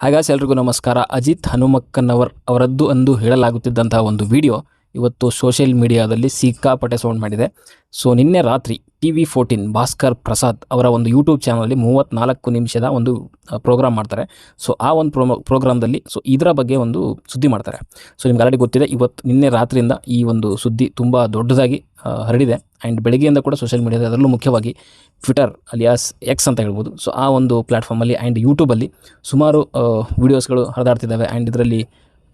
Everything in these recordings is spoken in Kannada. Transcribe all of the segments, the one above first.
ಹಾಗಾಸ್ ಎಲ್ರಿಗೂ ನಮಸ್ಕಾರ. ಅಜಿತ್ ಹನುಮಕ್ಕನವರ್ ಅವರದ್ದು ಅಂದು ಹೇಳಲಾಗುತ್ತಿದ್ದಂತಹ ಒಂದು ವಿಡಿಯೋ ಇವತ್ತು ಸೋಷಿಯಲ್ ಮೀಡಿಯಾದಲ್ಲಿ ಸಿಕ್ಕಾಪಟ್ಟೆ ಸೌಂಡ್ ಮಾಡಿದೆ. ಸೊ, ನಿನ್ನೆ ರಾತ್ರಿ T V fourteen Bhaskar Prasad ಅವರ ಒಂದು ಯೂಟ್ಯೂಬ್ ಚಾನಲಲ್ಲಿ ಮೂವತ್ತ್ನಾಲ್ಕು ನಿಮಿಷದ ಒಂದು ಪ್ರೋಗ್ರಾಮ್ ಮಾಡ್ತಾರೆ. ಸೊ, ಆ ಒಂದು ಪ್ರೋಮೋ, ಪ್ರೋಗ್ರಾಮ್ದಲ್ಲಿ, ಸೊ, ಇದರ ಬಗ್ಗೆ ಒಂದು ಸುದ್ದಿ ಮಾಡ್ತಾರೆ. ಸೊ, ನಿಮ್ಗೆ ಆಲ್ರೆಡಿ ಗೊತ್ತಿದೆ, ಇವತ್ತು ನಿನ್ನೆ ರಾತ್ರಿಯಿಂದ ಈ ಒಂದು ಸುದ್ದಿ ತುಂಬ ದೊಡ್ಡದಾಗಿ ಹರಡಿದೆ. ಆ್ಯಂಡ್ ಬೆಳಗ್ಗೆಯಿಂದ ಕೂಡ ಸೋಷಿಯಲ್ ಮೀಡಿಯಾದ ಅದರಲ್ಲೂ ಮುಖ್ಯವಾಗಿ ಟ್ವಿಟರ್ ಅಲಿಯಾಸ್ ಎಕ್ಸ್ ಅಂತ ಹೇಳ್ಬೋದು. ಸೊ ಆ ಒಂದು ಪ್ಲ್ಯಾಟ್ಫಾರ್ಮಲ್ಲಿ ಆ್ಯಂಡ್ ಯೂಟ್ಯೂಬಲ್ಲಿ ಸುಮಾರು ವೀಡಿಯೋಸ್ಗಳು ಹರಿದಾಡ್ತಿದ್ದಾವೆ. ಆ್ಯಂಡ್ ಇದರಲ್ಲಿ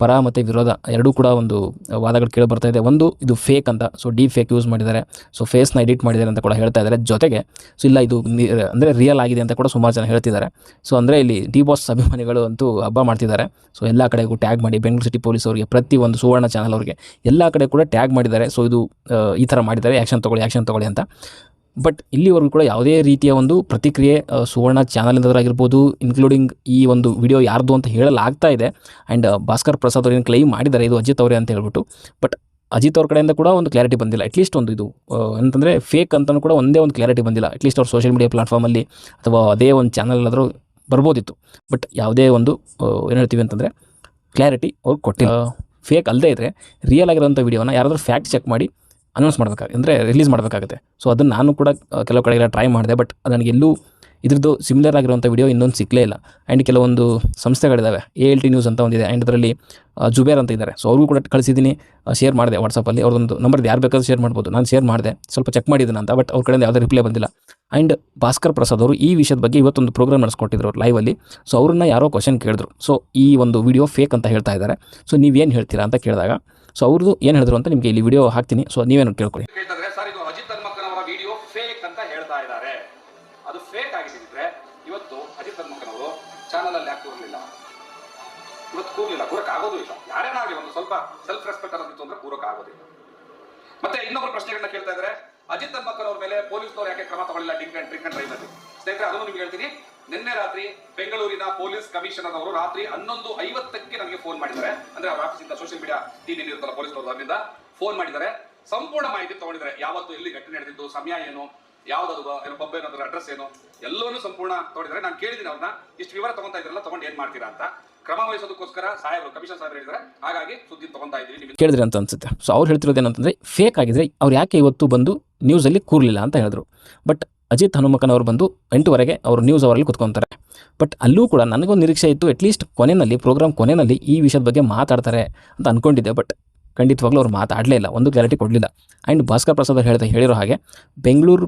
ಪರ ಮತ್ತು ವಿರೋಧ ಎರಡೂ ಕೂಡ ಒಂದು ವಾದಗಳು ಕೇಳಿ ಬರ್ತಾ ಇದೆ. ಒಂದು, ಇದು ಫೇಕ್ ಅಂತ. ಸೊ ಡಿ ಫೇಕ್ ಯೂಸ್ ಮಾಡಿದ್ದಾರೆ ಸೊ ಫೇಸ್ನ ಎಡಿಟ್ ಮಾಡಿದ್ದಾರೆ ಅಂತ ಕೂಡ ಹೇಳ್ತಾ ಇದ್ದಾರೆ. ಜೊತೆಗೆ, ಸೊ, ಇಲ್ಲ, ಇದು ಅಂದರೆ ರಿಯಲ್ ಆಗಿದೆ ಅಂತ ಕೂಡ ಸುಮಾರು ಜನ ಹೇಳ್ತಿದ್ದಾರೆ. ಸೊ ಅಂದರೆ ಇಲ್ಲಿ ಡಿ ಬಾಸ್ ಅಭಿಮಾನಿಗಳು ಅಂತೂ ಹಬ್ಬ ಮಾಡ್ತಿದ್ದಾರೆ. ಸೊ ಎಲ್ಲ ಕಡೆಗೂ ಟ್ಯಾಗ್ ಮಾಡಿ ಬೆಂಗಳೂರು ಸಿಟಿ ಪೊಲೀಸ್ ಅವರಿಗೆ ಪ್ರತಿ ಒಂದು ಸುವರ್ಣ ಚಾನಲ್ ಅವರಿಗೆ ಎಲ್ಲ ಕಡೆ ಕೂಡ ಟ್ಯಾಗ್ ಮಾಡಿದ್ದಾರೆ. ಸೊ ಇದು ಈ ಥರ ಮಾಡಿದ್ದಾರೆ. ಆ್ಯಕ್ಷನ್ ತೊಗೊಳ್ಳಿ ಆ್ಯಕ್ಷನ್ ತೊಗೊಳ್ಳಿ ಅಂತ. ಬಟ್ ಇಲ್ಲಿವರೆಗೂ ಕೂಡ ಯಾವುದೇ ರೀತಿಯ ಒಂದು ಪ್ರತಿಕ್ರಿಯೆ ಸುವರ್ಣ ಚಾನಲಿಂದಾಗಿರ್ಬೋದು ಇನ್ಕ್ಲೂಡಿಂಗ್ ಈ ಒಂದು ವಿಡಿಯೋ ಯಾರ್ದು ಅಂತ ಹೇಳಲಾಗ್ತಾ ಇದೆ. ಆ್ಯಂಡ್ ಭಾಸ್ಕರ್ ಪ್ರಸಾದ್ ಅವ್ರು ಏನು ಕ್ಲೈಮ್ ಮಾಡಿದ್ದಾರೆ ಇದು ಅಜಿತ್ ಅವರೇ ಅಂತ ಹೇಳ್ಬಿಟ್ಟು. ಬಟ್ ಅಜಿತ್ ಅವ್ರ ಕಡೆಯಿಂದ ಕೂಡ ಒಂದು ಕ್ಲಾರಿಟಿ ಬಂದಿಲ್ಲ. ಅಟ್ಲೀಸ್ಟ್ ಒಂದು ಇದು ಅಂತಂದರೆ ಫೇಕ್ ಅಂತಲೂ ಕೂಡ ಒಂದೇ ಒಂದು ಕ್ಲಾರಿಟಿ ಬಂದಿಲ್ಲ. ಅಟ್ಲೀಸ್ಟ್ ಅವ್ರ ಸೋಷಿಯಲ್ ಮೀಡಿಯಾ ಪ್ಲಾಟ್ಫಾರ್ಮಲ್ಲಿ ಅಥವಾ ಅದೇ ಒಂದು ಚಾನಲ್ ಆದರೂ ಬರ್ಬೋದಿತ್ತು. ಬಟ್ ಯಾವುದೇ ಒಂದು ಏನು ಹೇಳ್ತೀವಿ ಅಂತಂದರೆ ಕ್ಲಾರಿಟಿ ಅವ್ರು ಕೊಟ್ಟಿಲ್ಲ. ಫೇಕ್ ಅಲ್ಲದೆ ಇದ್ದರೆ ರಿಯಲ್ ಆಗಿರೋಂಥ ವಿಡಿಯೋನ ಯಾರಾದರೂ ಫ್ಯಾಕ್ಟ್ ಚೆಕ್ ಮಾಡಿ ಅನೌನ್ಸ್ ಮಾಡಬೇಕಾಗುತ್ತೆ ಅಂದರೆ ರಿಲೀಸ್ ಮಾಡಬೇಕಾಗುತ್ತೆ. ಸೊ ಅದನ್ನು ನಾನು ಕೂಡ ಕೆಲವು ಕಡೆಗೆಲ್ಲ ಟ್ರೈ ಮಾಡಿದೆ ಬಟ್ ಅದು ನನಗೆ ಎಲ್ಲೂ ಇದ್ರದ್ದು ಸಿಮಿಲರ್ ಆಗಿರುವಂಥ ವಿಡಿಯೋ ಇನ್ನೊಂದು ಸಿಕ್ಕಲೇ ಇಲ್ಲ. ಆ್ಯಂಡ್ ಕೆಲವೊಂದು ಸಂಸ್ಥೆಗಳಿದ್ದಾವೆ ಎ ಎಲ್ ಟಿ ನ್ಯೂಸ್ ಅಂತ ಒಂದಿದೆ ಆ್ಯಂಡ್ ಅದರಲ್ಲಿ ಜುಬೇರ್ ಅಂತ ಇದ್ದಾರೆ. ಸೊ ಅವ್ರಿಗೂ ಕೂಡ ಕಳಿಸಿದ್ದೀನಿ ಶೇರ್ ಮಾಡಿದೆ ವಾಟ್ಸಪ್ಪಲ್ಲಿ ಅವ್ರದ್ದೊಂದು ನಂಬರ್ ಯಾರು ಬೇಕಾದ್ರೂ ಶೇರ್ ಮಾಡ್ಬೋದು. ನಾನು ಶೇರ್ ಮಾಡಿದೆ, ಸ್ವಲ್ಪ ಚೆಕ್ ಮಾಡಿದ್ದೀನಿ ಅಂತ ಬಟ್ ಅವ್ರ ಕಡೆಯಿಂದ ಯಾವುದೇ ರಿಪ್ಲೈ ಬಂದಿಲ್ಲ. ಆ್ಯಂಡ್ ಭಾಸ್ಕರ್ ಪ್ರಸಾದ್ ಅವರು ಈ ವಿಷಯದ ಬಗ್ಗೆ ಇವತ್ತೊಂದು ಪ್ರೋಗ್ರಾಮ್ ನಡೆಸ್ಕೊಟ್ಟಿದ್ರು ಅವ್ರು ಲೈವಲ್ಲಿ ಸೊ ಅವ್ರನ್ನ ಯಾರೋ ಕ್ವಶನ್ ಕೇಳಿದ್ರು. ಸೊ ಈ ಒಂದು ವಿಡಿಯೋ ಫೇಕ್ ಅಂತ ಹೇಳ್ತಾ ಇದ್ದಾರೆ. ಸೊ ನೀವೇನು ಹೇಳ್ತೀರಾ ಅಂತ ಕೇಳಿದಾಗ ಸೊ ಅವ್ರದ್ದು ಏನು ಹೇಳಿದ್ರು ಅಂತ ನಿಮಗೆ ಇಲ್ಲಿ ವಿಡಿಯೋ ಹಾಕ್ತೀನಿ. ಸೊ ನೀವೇನು ಕೇಳ್ಕೊಳ್ಳಿ. ಸರ್, ಇದು ಅಜಿತ್ ಹನುಮಕ್ಕನವರ ವಿಡಿಯೋ ಫೇಕ್ ಅಂತ ಹೇಳ್ತಾ ಇದ್ದಾರೆ. ಅದು ಫೇಕ್ ಆಗಿದ್ದಿದ್ರೆ ಇವತ್ತು ಅಜಿತ್ ಹನುಮಕ್ಕನವರು ಚಾನಲ್ ಅಲ್ಲಿ ಯಾಕೆ ಕೂರಲಿಲ್ಲ? ಇವತ್ತು ಕೂರ್ಲಿಲ್ಲ. ಕೂರಕ್ ಆಗೋದು ಇಲ್ಲ. ಯಾರೇನಾಗಲಿ ಒಂದು ಸ್ವಲ್ಪ ಸೆಲ್ಫ್ ರೆಸ್ಪೆಕ್ಟ್ ಅನ್ನೋದಿತ್ತು ಅಂದ್ರೆ ಕೂರಕ್ ಆಗೋದಿಲ್ಲ. ಮತ್ತೆ ಇನ್ನೊಬ್ಬರು ಪ್ರಶ್ನೆಗಳನ್ನ ಕೇಳ್ತಾ ಇದ್ದಾರೆ. ಅಜಿತ್ ಹನುಮಕ್ಕನವ್ರ ಮೇಲೆ ಪೊಲೀಸ್ನವ್ರು ಯಾಕೆ ಕ್ರಮ ತಗೊಳ್ಳಿಲ್ಲ? Drink and drink and drive ಸ್ನೇಹಿತರೆ, ಅದನ್ನು ನಿಮ್ಗೆ ಹೇಳ್ತೀನಿ. ನಿನ್ನೆ ರಾತ್ರಿ ಬೆಂಗಳೂರಿನ ಪೊಲೀಸ್ ಕಮಿಷನರ್ ಅವರು ರಾತ್ರಿ ಹನ್ನೊಂದು ಐವತ್ತಕ್ಕೆ ನನಗೆ ಫೋನ್ ಮಾಡಿದ್ದಾರೆ. ಅಂದ್ರೆ ಅವ್ರ ಆಫೀಸಿಂದ ಸೋಷಿಯಲ್ ಮೀಡಿಯಾ ಟೀಮ್ ಇರುತ್ತಲ್ಲ ಪೊಲೀಸ್ ಅವರಿಂದ ಫೋನ್ ಮಾಡಿದ್ದಾರೆ. ಸಂಪೂರ್ಣ ಮಾಹಿತಿ ತಗೊಂಡಿದ್ದಾರೆ. ಯಾವತ್ತು ಎಲ್ಲಿ ಘಟನೆ ನಡೆದಿದ್ದು, ಸಮಯ ಏನು ಯಾವ್ದು ಏನೋ ಪಬ್ ಅಡ್ರೆಸ್ ಏನು, ಎಲ್ಲವನ್ನೂ ಸಂಪೂರ್ಣ ತಗೊಂಡಿದ್ದಾರೆ. ನಾನು ಕೇಳಿದ್ದೀನಿ ಅವ್ರನ್ನ. ಇಷ್ಟು ವಿವರ ತಗೊಂತಾ ಇದ್ರಲ್ಲ ತಗೊಂಡು ಏನ್ ಮಾಡ್ತೀರಾ ಅಂತ. ಕ್ರಮ ವಹಿಸೋದಕ್ಕೋಸ್ಕರ ಸಾಹೇಬರು ಕಮಿಷನ್ ಸಾಹೇಬರು ಹೇಳಿದ್ರೆ ಹಾಗಾಗಿ ಸುದ್ದಿ ತಗೊಂತಾ ಇದ್ದೀವಿ ಕೇಳಿದ್ರಿ ಅಂತ ಅನ್ಸುತ್ತೆ. ಸೊ ಅವ್ರು ಹೇಳ್ತಿರೋದು ಏನಂತಂದ್ರೆ ಫೇಕ್ ಆಗಿದ್ರೆ ಅವ್ರು ಯಾಕೆ ಇವತ್ತು ಬಂದು ನ್ಯೂಸಲ್ಲಿ ಕೂರ್ಲಿಲ್ಲ ಅಂತ ಹೇಳಿದ್ರು. ಬಟ್ ಅಜಿತ್ ಹನುಮಕನ್ ಅವರು ಬಂದು ಎಂಟುವರೆಗೆ ಅವರು ನ್ಯೂಸ್ ಅವರಲ್ಲಿ ಕುತ್ಕೊತಾರೆ. ಬಟ್ ಅಲ್ಲೂ ಕೂಡ ನನಗೊಂದು ನಿರೀಕ್ಷೆ ಇತ್ತು ಅಟ್ಲೀಸ್ಟ್ ಕೊನೆಯಲ್ಲಿ ಪ್ರೋಗ್ರಾಮ್ ಕೊನೆಯಲ್ಲಿ ಈ ವಿಷಯದ ಬಗ್ಗೆ ಮಾತಾಡ್ತಾರೆ ಅಂತ ಅಂದ್ಕೊಂಡಿದ್ದೆ ಬಟ್ ಖಂಡಿತವಾಗ್ಲೂ ಅವ್ರು ಮಾತಾಡಲೇ ಇಲ್ಲ, ಒಂದು ಕ್ಲಾರಿಟಿ ಕೊಡಲಿಲ್ಲ. ಆ್ಯಂಡ್ ಭಾಸ್ಕರ್ ಪ್ರಸಾದ್ ಹೇಳ್ತಾ ಹೇಳಿರೋ ಹಾಗೆ ಬೆಂಗಳೂರು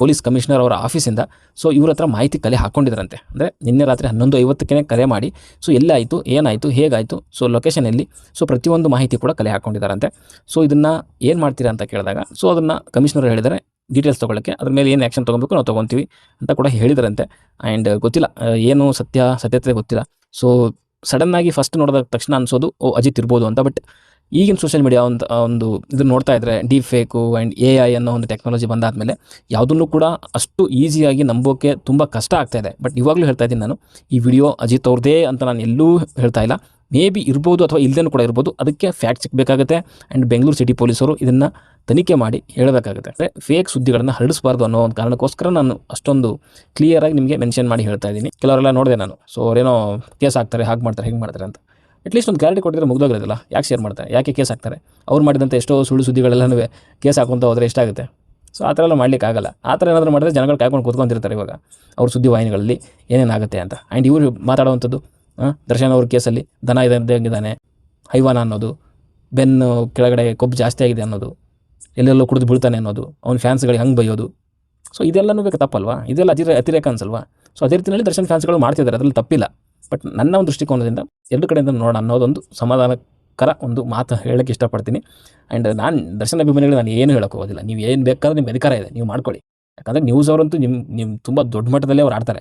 ಪೊಲೀಸ್ ಕಮಿಷನರ್ ಅವರ ಆಫೀಸಿಂದ ಸೊ ಇವ್ರ ಹತ್ರ ಮಾಹಿತಿ ಕಲೆ ಹಾಕ್ಕೊಂಡಿದ್ರಂತೆ ಅಂದರೆ ನಿನ್ನೆ ರಾತ್ರಿ ಹನ್ನೊಂದು ಐವತ್ತಕ್ಕೆ ಕರೆ ಮಾಡಿ ಸೊ ಎಲ್ಲಾಯಿತು ಏನಾಯಿತು, ಹೇಗಾಯಿತು ಸೊ ಲೊಕೇಶನ್ ಎಲ್ಲಿ ಸೊ ಪ್ರತಿಯೊಂದು ಮಾಹಿತಿ ಕೂಡ ಕಲೆ ಹಾಕ್ಕೊಂಡಿದ್ದಾರಂತೆ ಸೊ ಇದನ್ನು ಏನು ಮಾಡ್ತೀರಾ ಅಂತ ಕೇಳಿದಾಗ ಸೊ ಅದನ್ನು ಕಮಿಷನರ್ ಹೇಳಿದ್ದಾರೆ ಡೀಟೇಲ್ಸ್ ತೊಗೊಳಕ್ಕೆ, ಅದ್ರ ಮೇಲೆ ಏನು ಆ್ಯಕ್ಷನ್ ತೊಗೊಬೇಕು ನಾವು ತೊಗೊತೀವಿ ಅಂತ ಕೂಡ ಹೇಳಿದರಂತೆ. ಆ್ಯಂಡ್ ಗೊತ್ತಿಲ್ಲ ಏನು ಸತ್ಯ, ಸತ್ಯತೆ ಗೊತ್ತಿಲ್ಲ. ಸೊ ಸಡನ್ನಾಗಿ ಫಸ್ಟ್ ನೋಡಿದ ತಕ್ಷಣ ಅನ್ಸೋದು, ಓ, ಅಜಿತ್ ಇರ್ಬೋದು ಅಂತ. ಬಟ್ ಈಗಿನ ಸೋಷಿಯಲ್ ಮೀಡಿಯಾ ಒಂದು ಒಂದು ಇದನ್ನು ನೋಡ್ತಾ ಇದ್ದರೆ deep fake and A I ಅನ್ನೋ ಒಂದು ಟೆಕ್ನಾಲಜಿ ಬಂದಾದಮೇಲೆ ಯಾವುದನ್ನು ಕೂಡ ಅಷ್ಟು ಈಸಿಯಾಗಿ ನಂಬೋಕೆ ತುಂಬ ಕಷ್ಟ ಆಗ್ತಾ ಇದೆ. ಬಟ್ ಇವಾಗಲೂ ಹೇಳ್ತಾ ಇದ್ದೀನಿ ನಾನು, ಈ ವಿಡಿಯೋ ಅಜಿತ್ ಅವ್ರದೇ ಅಂತ ನಾನು ಎಲ್ಲೂ ಹೇಳ್ತಾ ಇಲ್ಲ. ಮೇ ಬಿ ಇರ್ಬೋದು ಅಥವಾ ಇಲ್ಲದೇನೂ ಕೂಡ ಇರ್ಬೋದು. ಅದಕ್ಕೆ ಫ್ಯಾಕ್ಟ್ ಸಿಗಬೇಕಾಗುತ್ತೆ ಆ್ಯಂಡ್ ಬೆಂಗಳೂರು ಸಿಟಿ ಪೊಲೀಸರು ಇದನ್ನು ತನಿಖೆ ಮಾಡಿ ಹೇಳಬೇಕಾಗುತ್ತೆ. ಅಂದರೆ ಫೇಕ್ ಸುದ್ದಿಗಳನ್ನು ಹರಡಿಸಬಾರ್ದು ಅನ್ನೋ ಒಂದು ಕಾರಣಕ್ಕೋಸ್ಕರ ನಾನು ಅಷ್ಟೊಂದು ಕ್ಲಿಯರಾಗಿ ನಿಮಗೆ ಮೆನ್ಷನ್ ಮಾಡಿ ಹೇಳ್ತಾ ಇದ್ದೀನಿ. ಕೆಲವರೆಲ್ಲ ನೋಡಿದೆ ನಾನು. ಸೊ ಅವರೇನೋ ಕೇಸ್ ಹಾಕ್ತಾರೆ, ಹಾಗೆ ಮಾಡ್ತಾರೆ, ಹೇಗೆ ಮಾಡ್ತಾರೆ ಅಂತ. ಅಟ್ಲೀಸ್ಟ್ ಒಂದು ಗ್ಯಾರಂಟಿ ಕೊಟ್ಟಿದ್ರೆ ಮುಗ್ದೋಗಿರೋದಿಲ್ಲ. ಯಾಕೆ ಶೇರ್ ಮಾಡ್ತಾರೆ? ಯಾಕೆ ಕೇಸ್ ಹಾಕ್ತಾರೆ? ಅವ್ರು ಮಾಡಿದಂಥ ಎಷ್ಟೋ ಸುಳ್ಳು ಸುದ್ದಿಗಳೆಲ್ಲನೂ ಕೇಸ್ ಹಾಕೊಂತ ಹೋದರೆ ಎಷ್ಟಾಗುತ್ತೆ? ಸೊ ಆ ಥರ ಎಲ್ಲ ಮಾಡ್ಲಿಕ್ಕೆ ಆಗಲ್ಲ. ಆ ಥರ ಏನಾದರೂ ಮಾಡಿದ್ರೆ ಜನಗಳು ಕಾಯ್ಕೊಂಡು ಕೂತ್ಕೊಂತಿರ್ತಾರೆ ಇವಾಗ. ಅವ್ರ ಸುದ್ದಿ ವಾಹಿನಿಗಳಲ್ಲಿ ಏನೇನಾಗುತ್ತೆ ಅಂತ. ಆ್ಯಂಡ್ ಇವರು ಮಾತಾಡುವಂಥದ್ದು ದರ್ಶನ್ ಅವ್ರ ಕೇಸಲ್ಲಿ ದನ ಇದೆ ಇದ್ದಾನೆ ಹೈವಾನ ಅನ್ನೋದು. ಬೆನ್ನು ಕೆಳಗಡೆ ಕೊಬ್ಬು ಜಾಸ್ತಿ ಆಗಿದೆ ಅನ್ನೋದು. ಎಲ್ಲೆಲ್ಲೋ ಕುಡಿದು ಬೀಳ್ತಾನೆ ಅನ್ನೋದು. ಅವ್ನ ಫ್ಯಾನ್ಸ್ಗಳಿಗೆ ಹಂಗೆ ಬೈಯೋದು. ಸೊ ಇದೆಲ್ಲನೂ ಬೇಕು ತಪ್ಪಲ್ವಾ? ಇದೆಲ್ಲ ಅತಿರ ಅತಿರೇಕ ಅನ್ಸಲ್ವಾ ಸೊ ಅದೇ ರೀತಿಯಲ್ಲಿ ದರ್ಶನ್ ಫ್ಯಾನ್ಸ್ಗಳು ಮಾಡ್ತಿದ್ದಾರೆ. ಅದರಲ್ಲಿ ತಪ್ಪಿಲ್ಲ. ಬಟ್ ನನ್ನ ಒಂದು ದೃಷ್ಟಿಕೋನದಿಂದ ಎರಡು ಕಡೆಯಿಂದ ನೋಡೋಣ ಅನ್ನೋದೊಂದು ಸಮಾಧಾನಕರ ಒಂದು ಮಾತು ಹೇಳೋಕ್ಕೆ ಇಷ್ಟಪಡ್ತೀನಿ. ಆ್ಯಂಡ್ ನಾನು ದರ್ಶನ ಅಭಿಮಾನಿಗಳು ನಾನು ಏನು ಹೇಳೋಕೆ ಹೋಗೋದಿಲ್ಲ. ನೀವು ಏನು ಬೇಕಾದ್ರೆ ನಿಮ್ಮ ಅಧಿಕಾರ ಇದೆ. ನೀವು ಮಾಡ್ಕೊಳ್ಳಿ. ಯಾಕಂದರೆ ನ್ಯೂಸ್ ಅವರಂತೂ ನಿಮ್ಮ ನಿಮ್ಮ ತುಂಬ ದೊಡ್ಡ ಮಟ್ಟದಲ್ಲೇ ಅವ್ರು ಆಡ್ತಾರೆ.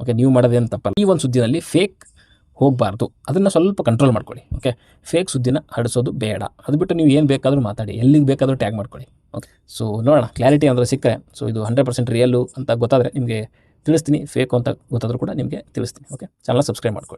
ಓಕೆ ನೀವು ಮಾಡೋದೇನು ತಪ್ಪಲ್ಲ. ಈ ಒಂದು ಸುದ್ದಿನಲ್ಲಿ ಫೇಕ್ ಹೋಗಬಾರ್ದು. ಅದನ್ನು ಸ್ವಲ್ಪ ಕಂಟ್ರೋಲ್ ಮಾಡ್ಕೊಳ್ಳಿ ಓಕೆ ಫೇಕ್ ಸುದ್ದಿನ ಹರಡಿಸೋದು ಬೇಡ. ಅದು ಬಿಟ್ಟು ನೀವು ಏನು ಬೇಕಾದರೂ ಮಾತಾಡಿ, ಎಲ್ಲಿಗೆ ಬೇಕಾದರೂ ಟ್ಯಾಗ್ ಮಾಡ್ಕೊಳ್ಳಿ ಓಕೆ ಸೊ ನೋಡೋಣ ಕ್ಲಾರಿಟಿ ಅಂದರೆ ಸಿಕ್ಕರೆ ಸೊ ಇದು ಹಂಡ್ರೆಡ್ ಪರ್ಸೆಂಟ್ ರಿಯಲ್ಲು ಅಂತ ಗೊತ್ತಾದರೆ ನಿಮಗೆ ತಿಳಿಸ್ತೀನಿ ಫೇಕು ಅಂತ ಗೊತ್ತಾದರೂ ಕೂಡ ನಿಮಗೆ ತಿಳಿಸ್ತೀನಿ ಓಕೆ ಚಾನಲ್ ಸಬ್ಸ್ಕ್ರೈಬ್ ಮಾಡ್ಕೊಳ್ಳಿ.